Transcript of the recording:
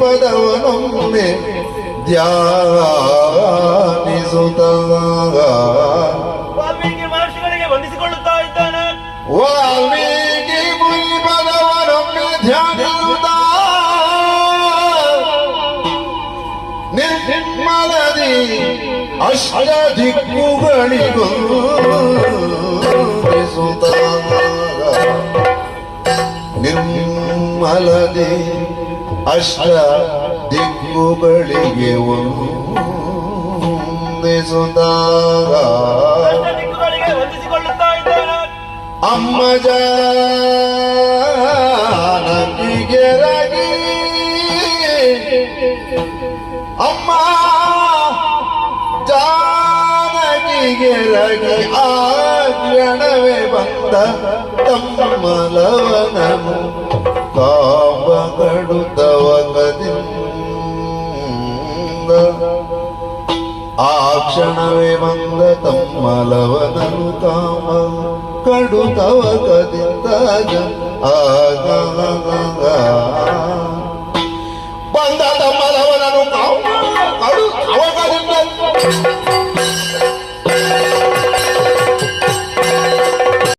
ಪದವನೊಮ್ಮೆ ಧ್ಯಾನಿಸುತ್ತ ವಾಲ್ಮೀಕಿ ಮಹರ್ಷಿಗಳಿಗೆ ವಂದಿಸಿಕೊಳ್ಳುತ್ತಾ ಇದ್ದಾನೆ. ವಾಲ್ಮೀಕಿ ಮುನಿ ಪದವನೊಮ್ಮೆ ಧ್ಯಾನಿಸುತ್ತ. ನಿರ್ಮಲದಿ ಅಷ್ಟ ದಿಕ್ಕುಗಳಿಗೂ ನಿರ್ಮಲದಿ ಅಷ್ಟ ದಿಕ್ಕುಗಳಿಗೆ ಒಂದಿಸುತ್ತಾರ ಅಮ್ಮ ಜಾನಕಿಗೆ ರಗಿ. ಅಮ್ಮ ಜಾನಕಿಗೆ ರಗಿ. ಆ ಕ್ಷಣವೇ ಬಂದ ತಮ್ಮಲವನನು ಕಾಮ ಆ ಕ್ಷಣವೇ ಬಂದ ತಮ್ಮ ಲವನನು ತಾಮ ಕಡುತವಕದಿಂದಾಗ ಬಂದ ತಮ್ಮಲವನನು ಲವನನು ಕಡು ತವಕದಿಂದ